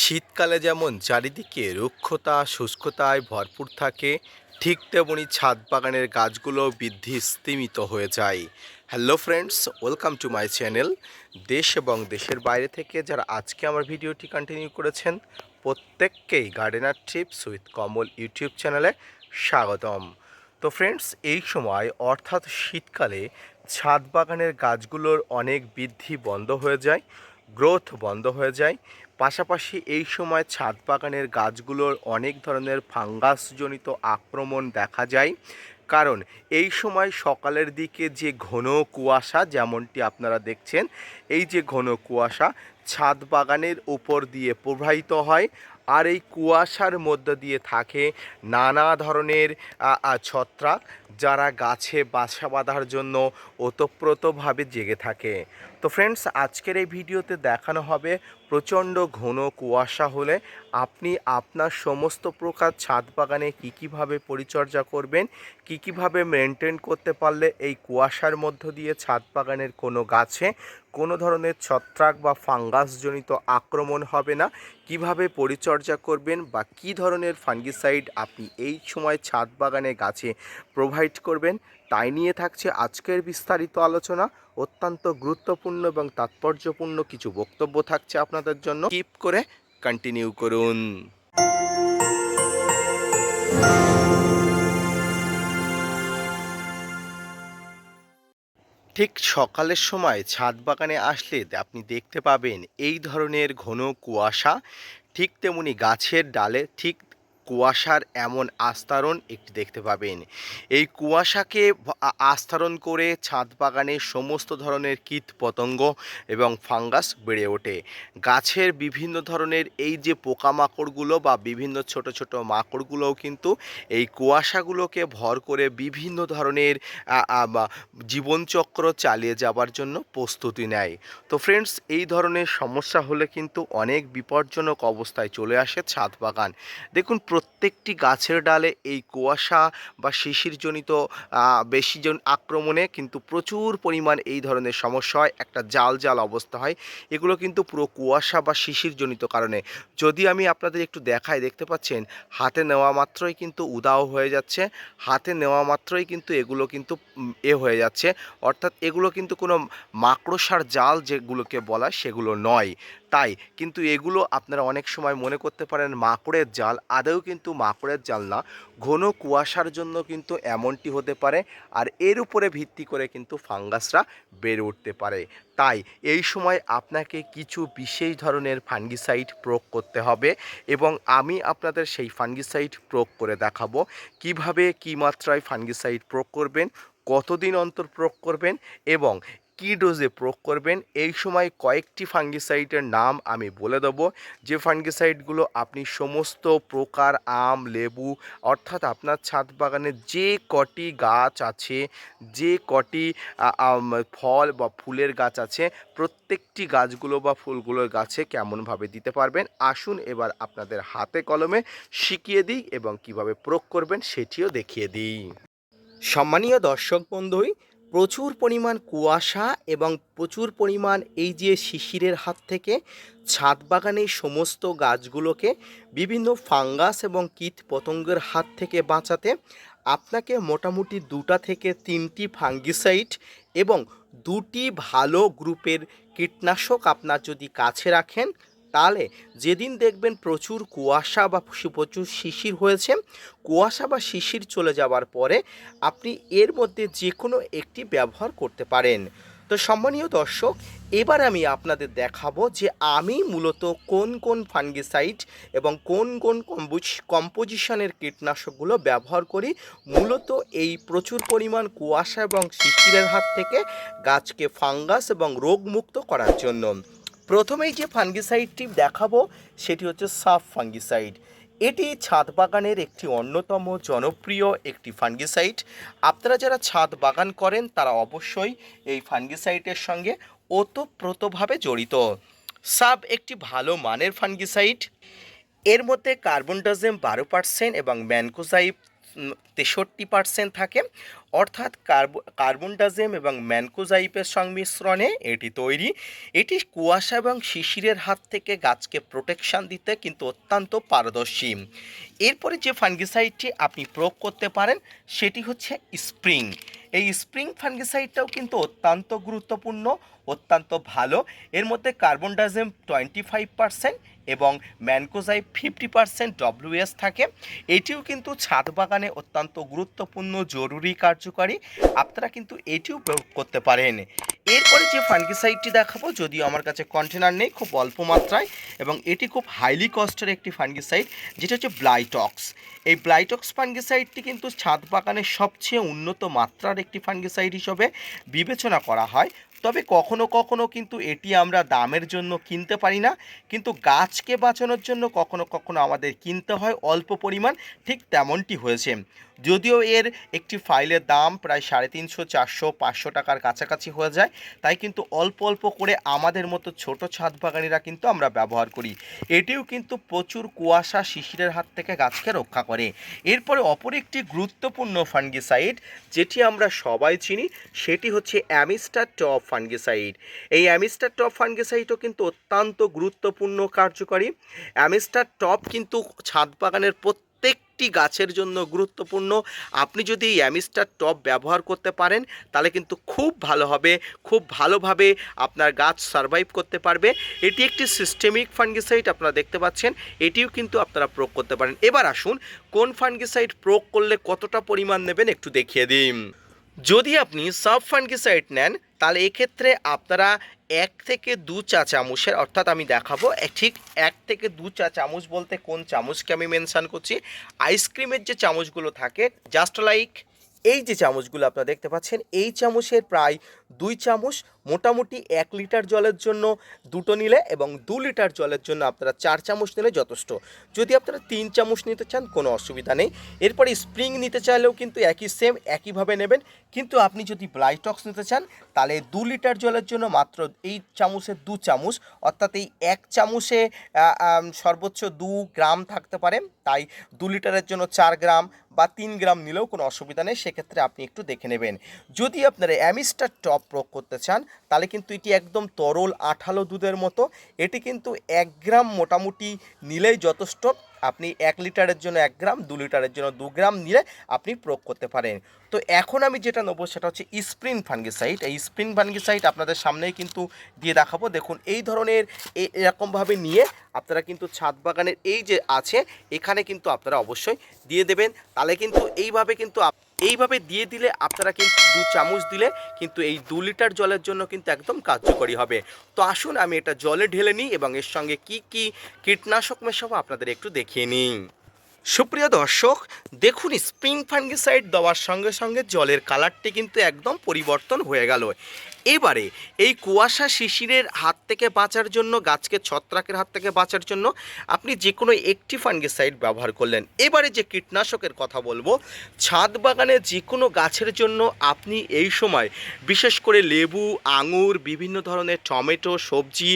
শীতকালে যেমন চারিদিকে রুক্ষতা, শুষ্কতায় ভরপুর থাকে, ঠিক তেমনি ছাদ বাগানের গাছগুলো বৃদ্ধি স্তীমিত হয়ে যায়। Hello friends welcome to my channel দেশ এবং দেশের বাইরে থেকে যারা আজকে আমার ভিডিওটি কন্টিনিউ করেছেন, প্রত্যেককেই gardener trips with Kamal YouTube চ্যানেলে স্বাগতম। তো ফ্রেন্ডস এই সময় অর্থাৎ শীতকালে ছাদ বাগানের গাছগুলোর অনেক বৃদ্ধি বন্ধ হয়ে যায় গ্রোথ বন্ধ হয়ে যায়। পাশাপাশি এই সময় ছাদ বাগানের গাছগুলোর অনেক ধরনের ফাঙ্গাসজনিত আক্রমণ দেখা যায়। কারণ এই সময় সকালের দিকে যে ঘন কুয়াশা, যেমনটি আপনারা দেখছেন, এই যে ঘন কুয়াশা ছাদ বাগানের উপর দিয়ে প্রবাহিত হয়। আর এই কুয়াশার মধ্য দিয়ে থাকে নানা ধরনের ছত্রাক, যারা গাছে বাসা বাঁধার জন্য ওতপ্রোতভাবে জেগে থাকে। তো ফ্রেন্ডস আজকের এই ভিডিওতে দেখানো হবে প্রচণ্ড ঘন কুয়াশা হলে আপনি আপনার সমস্ত প্রকার ছাদ বাগানে কী কীভাবে পরিচর্যা করবেন, কী কীভাবে মেনটেন করতে পারলে এই কুয়াশার মধ্য দিয়ে ছাদ বাগানের কোনো গাছে কোনো ধরনের ছত্রাক বা ফাঙ্গাসজনিত আক্রমণ হবে না, কীভাবে পরিচর্যা করবেন বা কী ধরনের ফাঙ্গিসাইড আপনি এই সময় ছাদ বাগানে গাছে প্রোভাইড করবেন, তাই নিয়ে থাকছে আজকের বিস্তারিত আলোচনা। অত্যন্ত গুরুত্বপূর্ণ এবং তাৎপর্যপূর্ণ কিছু বক্তব্য থাকছে আপনাদের জন্য। কিপ করে কন্টিনিউ করুন। ঠিক সকালের সময় ছাদ বাগানে আসলে আপনি দেখতে পাবেন এই ধরনের ঘন কুয়াশা। ঠিক তেমনি গাছের ডালে ঠিক কুয়াশার এমন আস্তরণ একটি দেখতে পাবেন। এই কুয়াশাকে আস্তরণ করে ছাদ বাগানে সমস্ত ধরনের কীট পতঙ্গ এবং ফাঙ্গাস বেড়ে ওঠে। গাছের বিভিন্ন ধরনের এই যে পোকামাকড়গুলো বা বিভিন্ন ছোট ছোট মাকড়গুলোও কিন্তু এই কুয়াশাগুলোকে ভর করে বিভিন্ন ধরনের জীবনচক্র চালিয়ে যাবার জন্য প্রস্তুতি নেয়। তো ফ্রেন্ডস এই ধরনের সমস্যা হলে কিন্তু অনেক বিপজ্জনক অবস্থায় চলে আসে ছাদ বাগান। দেখুন প্রত্যেকটি গাছের ডালে এই কুয়াশা বা শিশিরজনিত আহ, বেশি জন আক্রমণে কিন্তু প্রচুর পরিমাণ এই ধরনের সমস্যা হয় একটা জাল জাল অবস্থা হয়। এগুলো কিন্তু পুরো কুয়াশা বা শিশিরজনিত কারণে। যদি আমি আপনাদের একটু দেখাই দেখতে পাচ্ছেন হাতে নেওয়া মাত্রই কিন্তু উদাও হয়ে যাচ্ছে হাতে নেওয়া মাত্রই কিন্তু এগুলো কিন্তু এ হয়ে যাচ্ছে। অর্থাৎ এগুলো কিন্তু কোনো মাকড়সার জাল যেগুলোকে বলা সেগুলো নয়। তাই কিন্তু এগুলো আপনারা অনেক সময় মনে করতে পারেন মাকড়ের জাল আদৌ কিন্তু মাকড়ের না ঘন কুয়াশার জন্য কিন্তু এমনটি হতে পারে আর এর উপরে ভিত্তি করে কিন্তু ফাঙ্গাসরা বেড়ে উঠতে পারে। তাই এই সময় আপনাকে কিছু বিশেষ ধরনের ফাঙ্গিসাইড প্রয়োগ করতে হবে এবং আমি আপনাদের সেই ফাঙ্গিসাইড প্রয়োগ করে দেখাবো। কীভাবে, কী মাত্রায় ফাঙ্গিসাইড প্রয়োগ করবেন, কতদিন অন্তর প্রয়োগ করবেন এবং কী ডোজে প্রয়োগ করবেন? এই সময় কয়েকটি ফাঙ্গিসাইডের নাম আমি বলে দেবো। যে ফাঙ্গিসাইডগুলো আপনি সমস্ত প্রকার আম, লেবু, অর্থাৎ আপনার ছাদ বাগানে যে কটি গাছ আছে, যে কটি ফল বা ফুলের গাছ আছে, প্রত্যেকটি গাছগুলো বা ফুলগুলোর গাছে কেমনভাবে দিতে পারবেন? আসুন এবার আপনাদের হাতে কলমে শিখিয়ে দিই এবং কীভাবে প্রয়োগ করবেন সেটিও দেখিয়ে দিই। সম্মানীয় দর্শক বন্ধুই প্রচুর পরিমাণ কুয়াশা এবং প্রচুর পরিমাণ এই যে শিশিরের হাত থেকে ছাদ বাগানের সমস্ত গাছগুলোকে বিভিন্ন ফাঙ্গাস এবং কীট পতঙ্গের হাত থেকে বাঁচাতে আপনাকে মোটামুটি দুটা থেকে তিনটি ফাঙ্গিসাইড এবং দুটি ভালো গ্রুপের কীটনাশক আপনার যদি কাছে রাখেন তাহলে যেদিন দেখবেন প্রচুর কুয়াশা বা প্রচুর শিশির হয়েছে, কুয়াশা বা শিশির চলে যাওয়ার পরে আপনি এর মধ্যে যে কোনো একটি ব্যবহার করতে পারেন। তো সম্মানীয় দর্শক, এবার আমি আপনাদের দেখাবো যে আমি মূলত কোন কোন ফাঙ্গিসাইড এবং কোন কোন কম্পোজ, কম্পোজিশনের কীটনাশকগুলো ব্যবহার করি। মূলত এই প্রচুর পরিমাণ কুয়াশা এবং শিশিরের হাত থেকে গাছকে ফাঙ্গাস এবং রোগমুক্ত করার জন্য। প্রথমেই যে ফাঙ্গিসাইডটি দেখাবো, সেটি হচ্ছে সাফ ফাঙ্গিসাইড। এটি ছাদ বাগানের একটি অন্যতম জনপ্রিয় একটি ফাঙ্গিসাইড। আপনারা যারা ছাদ বাগান করেন, তারা অবশ্যই এই ফাঙ্গিসাইডের সঙ্গে ওতপ্রোতভাবে জড়িত। সাব একটি ভালো মানের ফাঙ্গিসাইড। এর মধ্যে কার্বনডাজেম বারো পার্সেন্ট এবং ম্যানকোজাইব তেষট্টি পার্সেন্ট থাকে। অর্থাৎ কার্বো, কার্বনডাজেম এবং ম্যানকোজাইপের সংমিশ্রণে এটি তৈরি। এটি কুয়াশা এবং শিশিরের হাত থেকে গাছকে প্রোটেকশন দিতে কিন্তু অত্যন্ত পারদর্শী। এরপরে যে ফাঙ্গিসাইডটি আপনি প্রয়োগ করতে পারেন, সেটি হচ্ছে স্প্রিং এই স্প্রিং ফাঙ্গিসাইডটাও কিন্তু অত্যন্ত গুরুত্বপূর্ণ, অত্যন্ত ভালো। এর মধ্যে কার্বনডাজেম টোয়েন্টি ফাইভ পার্সেন্ট এবং ম্যানকোজাই ফিফটি পার্সেন্ট ডব্লিউএস থাকে। এটিও কিন্তু ছাদ বাগানে অত্যন্ত গুরুত্বপূর্ণ, জরুরি, কার্যকারী। আপনারা কিন্তু এটিও প্রয়োগ করতে পারেন। এরপরে যে ফাঙ্গিসাইডটি দেখাবো, যদিও আমার কাছে কন্টেনার নেই, খুব অল্প মাত্রায় এবং এটি খুব হাইলি কস্টের একটি ফাঙ্গিসাইড, যেটা হচ্ছে ব্লাইটক্স। এই ব্লাইটক্স ফাঙ্গিসাইডটি কিন্তু ছাদ বাগানের সবচেয়ে উন্নত মাত্রার একটি ফাঙ্গিসাইড হিসেবে বিবেচনা করা হয়। তবে কখনো কখনো কিন্তু এটি আমরা দামের জন্য কিনতে পারি না। কিন্তু গাছকে বাঁচানোর জন্য কখনো কখনো আমাদের কিনতে হয় অল্প পরিমাণ, ঠিক তেমনটি হয়েছে। যদিও এর একটি ফাইলের দাম প্রায় সাড়ে তিনশো, চারশো, পাঁচশো টাকার কাছাকাছি হয়ে যায়, তাই কিন্তু অল্প অল্প করে আমাদের মতো ছোট ছাদ বাগানিরা কিন্তু আমরা ব্যবহার করি। এটিও কিন্তু প্রচুর কুয়াশা শিশিরের হাত থেকে গাছকে রক্ষা করে। এরপরে অপর একটি গুরুত্বপূর্ণ ফাঙ্গিসাইড, যেটি আমরা সবাই চিনি, সেটি হচ্ছে অ্যামিস্টার টপ ফাঙ্গিসাইড। এই অ্যামিস্টার টপ ফাঙ্গিসাইডও কিন্তু অত্যন্ত গুরুত্বপূর্ণ, কার্যকরী। অ্যামিস্টার টপ কিন্তু ছাদ বাগানের প্রত্যেকটি গাছের জন্য গুরুত্বপূর্ণ। আপনি যদি এই অ্যামিস্টার টপ ব্যবহার করতে পারেন, তাহলে কিন্তু খুব ভালো হবে। খুব ভালোভাবে আপনার গাছ সারভাইভ করতে পারবে। এটি একটি সিস্টেমিক ফাঙ্গিসাইড, আপনারা দেখতে পাচ্ছেন। এটিও কিন্তু আপনারা প্রয়োগ করতে পারেন। এবার আসুন, কোন ফাঙ্গিসাইড প্রয়োগ করলে কতটা পরিমাণ নেবেন একটু দেখিয়ে দিন যদি আপনি সাব ফাঙ্গিসাইড নেন, তাহলে এক্ষেত্রে আপনারা এক থেকে দু চা চামচের, অর্থাৎ আমি দেখাবো ঠিক এক থেকে দু চা চামচ বলতে কোন চামচকে আমি মেনশান করছি আইসক্রিমের যে চামচগুলো থাকে জাস্ট লাইক এই যে চামচগুলো আপনারা দেখতে পাচ্ছেন, এই চামচের প্রায় দুই চামচ মোটামুটি এক লিটার জলের জন্য দুটো নিলে এবং দু লিটার জলের জন্য আপনারা চার চামচ নিলে যথেষ্ট। যদি আপনারা তিন চামচ নিতে চান, কোনো অসুবিধা নেই। এরপরে স্প্রিং নিতে চাইলেও কিন্তু একই সেম একইভাবে নেবেন। কিন্তু আপনি যদি ব্লাইটক্স নিতে চান, তাহলে দু লিটার জলের জন্য মাত্র এই চামচের দু চামচ, অর্থাৎ এই এক চামচে সর্বোচ্চ দু গ্রাম থাকতে পারে। তাই দু লিটারের জন্য চার গ্রাম বা তিন গ্রাম নিলেও কোনো অসুবিধা নেই। সেক্ষেত্রে আপনি একটু দেখে নেবেন। যদি আপনারা অ্যামিস্টার টপ প্রয়োগ করতে চান তাহলে কিন্তু এটি একদম তরল আঠালো দুধের মতো। এটি কিন্তু এক গ্রাম মোটামুটি নিলেই যথেষ্ট। আপনি এক লিটারের জন্য এক গ্রাম, দু লিটারের জন্য দু গ্রাম নিলে আপনি প্রয়োগ করতে পারেন। তো এখন আমি যেটা নেব সেটা হচ্ছে স্প্রিন ফাঙ্গিসাইড। এই স্প্রিন ফাঙ্গিসাইড আপনাদের সামনেই কিন্তু দিয়ে দেখাবো। দেখুন, এই ধরনের এরকমভাবে নিয়ে আপনারা কিন্তু ছাদ বাগানের এই যে আছে, এখানে কিন্তু আপনারা অবশ্যই দিয়ে দেবেন। তাহলে কিন্তু এইভাবে কিন্তু এইভাবে দিয়ে দিলে আপনারা কিন্তু দু চামচ দিলে কিন্তু এই দু লিটার জলের জন্য কিন্তু একদম কার্যকরী হবে। তো আসুন আমি এটা জলে ঢেলে নিই এবং এর সঙ্গে কি কি কীটনাশক মেশাবো আপনাদের একটু দেখিয়ে নিই। সুপ্রিয় দর্শক, দেখুন স্প্রিং ফাঙ্গিসাইড দেওয়ার সঙ্গে সঙ্গে জলের কালারটি কিন্তু একদম পরিবর্তন হয়ে গেল। এবারে এই কুয়াশা শিশিরের হাত থেকে বাঁচার জন্য, গাছকে ছত্রাকের হাত থেকে বাঁচার জন্য আপনি যে কোনো একটি ফাঙ্গিসাইড ব্যবহার করলেন। এবারে যে কীটনাশকের কথা বলব, ছাদ বাগানে যে কোনো গাছের জন্য আপনি এই সময় বিশেষ করে লেবু, আঙুর, বিভিন্ন ধরনের টমেটো, সবজি,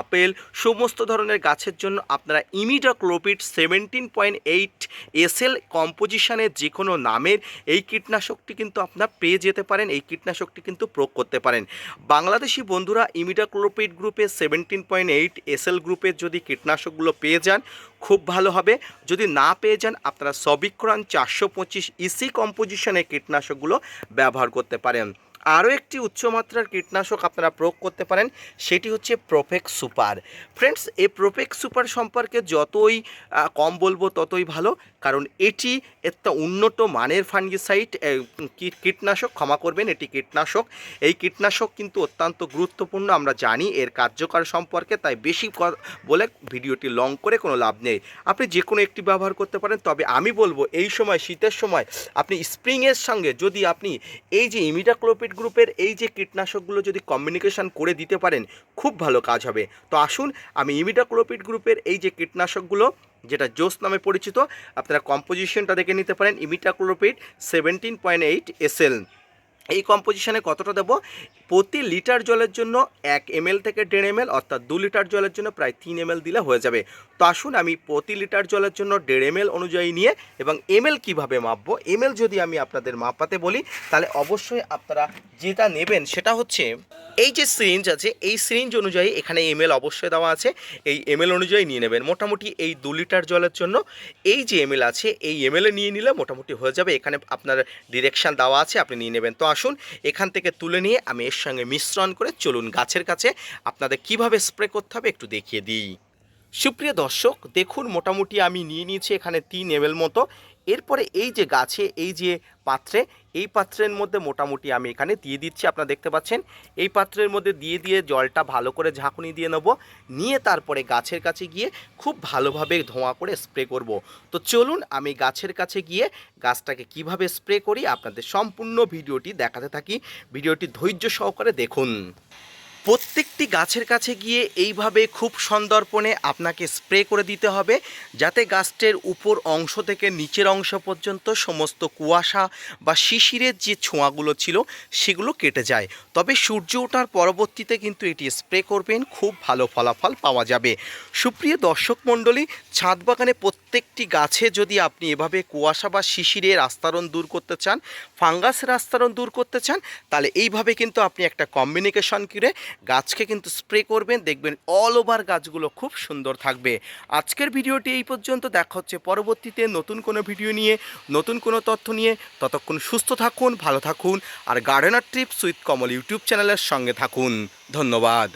আপেল, সমস্ত ধরনের গাছের জন্য আপনারা imidacloprid seventeen point eight SL কম্পোজিশনের যে কোনো নামের এই কীটনাশকটি কিন্তু আপনার পেয়ে যেতে পারেন, এই কীটনাশকটি কিন্তু প্রয়োগ করতে পারেন। বাংলাদেশি বন্ধুরা ইমিডাক্লোপিড গ্রুপে সেভেন্টিন পয়েন্ট এইট এসএল গ্রুপের যদি কীটনাশকগুলো পেয়ে যান, খুব ভালো হবে। যদি না পেয়ে যান, আপনারা সবিক্রান চারশো পঁচিশ ইসি কম্পোজিশনে কীটনাশকগুলো ব্যবহার করতে পারেন। আরও একটি উচ্চমাত্রার কীটনাশক আপনারা প্রয়োগ করতে পারেন, সেটি হচ্ছে প্রোফেক্স সুপার ফ্রেন্ডস এই প্রোফেক্স সুপার সম্পর্কে যতই কম বলব ততই ভালো, কারণ এটি একটা উন্নত মানের ফাঙ্গিসাইড কীটনাশক, ক্ষমা করবেন, এটি কীটনাশক। এই কীটনাশক কিন্তু অত্যন্ত গুরুত্বপূর্ণ, আমরা জানি এর কার্যকর সম্পর্কে, তাই বেশি বলে ভিডিওটি লং করে কোনো লাভ নেই। আপনি যে কোনো একটি ব্যবহার করতে পারেন, তবে আমি বলব এই সময়, শীতের সময়, আপনি স্প্রিংয়ের সঙ্গে যদি আপনি এই যে ইমিডাক্লোপিড গ্রুপের এই যে কীটনাশকগুলো যদি কমিউনিকেশান করে দিতে পারেন, খুব ভালো কাজ হবে। তো আসুন, আমি ইমিডাক্লোপিড গ্রুপের এই যে কীটনাশকগুলো, যেটা জোস নামে পরিচিত, আপনারা কম্পোজিশনটা দেখে নিতে পারেন imidacloprid seventeen point eight S L এই কম্পোজিশানে কতটা দেবো? প্রতি লিটার জলের জন্য এক এম থেকে দেড় এম অর্থাৎ দু লিটার জলের জন্য প্রায় তিন এম দিলে হয়ে যাবে। তো আসুন আমি প্রতি লিটার জলের জন্য দেড় এম অনুযায়ী নিয়ে এবং এম এল কীভাবে মাপবো এম যদি আমি আপনাদের মাপাতে বলি, তাহলে অবশ্যই আপনারা যেটা নেবেন সেটা হচ্ছে, এই যে সিরিঞ্জ আছে, এই সিরিঞ্জ অনুযায়ী এখানে এম অবশ্যই দেওয়া আছে, এই এম অনুযায়ী নিয়ে নেবেন। মোটামুটি এই দু লিটার জলের জন্য এই যে এম আছে, এই এম নিয়ে নিলে মোটামুটি হয়ে যাবে। এখানে আপনার ডিরেকশান দেওয়া আছে, আপনি নিয়ে নেবেন। তো আসুন এখান থেকে তুলে নিয়ে আমি এর সঙ্গে মিশ্রণ করে চলুন গাছের কাছে আপনাদের কীভাবে স্প্রে করতে হবে একটু দেখিয়ে দিই। সুপ্রিয় দর্শক, দেখুন মোটামুটি আমি নিয়ে নিয়েছি এখানে তিন এমএল মতো। এরপরে এই যে গাছে, এই যে পাত্রে, এই পাত্রের মধ্যে মোটামুটি আমি এখানে দিয়ে দিচ্ছি, আপনারা দেখতে পাচ্ছেন। এই পাত্রের মধ্যে দিয়ে দিয়ে জলটা ভালো করে ঝাঁকুনি দিয়ে নেব। নিয়ে তারপরে গাছের কাছে গিয়ে খুব ভালোভাবে ধোঁয়া করে স্প্রে করব। তো চলুন, আমি গাছের কাছে গিয়ে গাছটাকে কীভাবে স্প্রে করি, আপনাদের সম্পূর্ণ ভিডিওটি দেখাতে থাকি। ভিডিওটি ধৈর্য সহকারে দেখুন। প্রত্যেকটি গাছের কাছে গিয়ে এইভাবে খুব সন্দর্পণে আপনাকে স্প্রে করে দিতে হবে, যাতে গাছটির উপর অংশ থেকে নিচের অংশ পর্যন্ত সমস্ত কুয়াশা বা শিশিরের যে ছোঁয়াগুলো ছিল সেগুলো কেটে যায়। তবে সূর্য ওঠার পরবর্তীতে কিন্তু এটি স্প্রে করবেন, খুব ভালো ফলাফল পাওয়া যাবে। সুপ্রিয় দর্শক মণ্ডলী, ছাদ বাগানে প্রত্যেকটি গাছে যদি আপনি এভাবে কুয়াশা বা শিশিরের আস্তারণ দূর করতে চান, ফাঙ্গাসের আস্তারণ দূর করতে চান, তাহলে এইভাবে কিন্তু আপনি একটা কম্বিনেশন করে গাছকে কিন্তু স্প্রে করবেন, দেখবেন অল ওভার গাছগুলো খুব সুন্দর থাকবে। আজকের ভিডিওটি এই পর্যন্ত, দেখা হচ্ছে পরবর্তীতে নতুন কোনো ভিডিও নিয়ে, নতুন কোনো তথ্য নিয়ে। ততক্ষণ সুস্থ থাকুন, ভালো থাকুন, আর gardener trips with Kamal YouTube চ্যানেলের সঙ্গে থাকুন। ধন্যবাদ।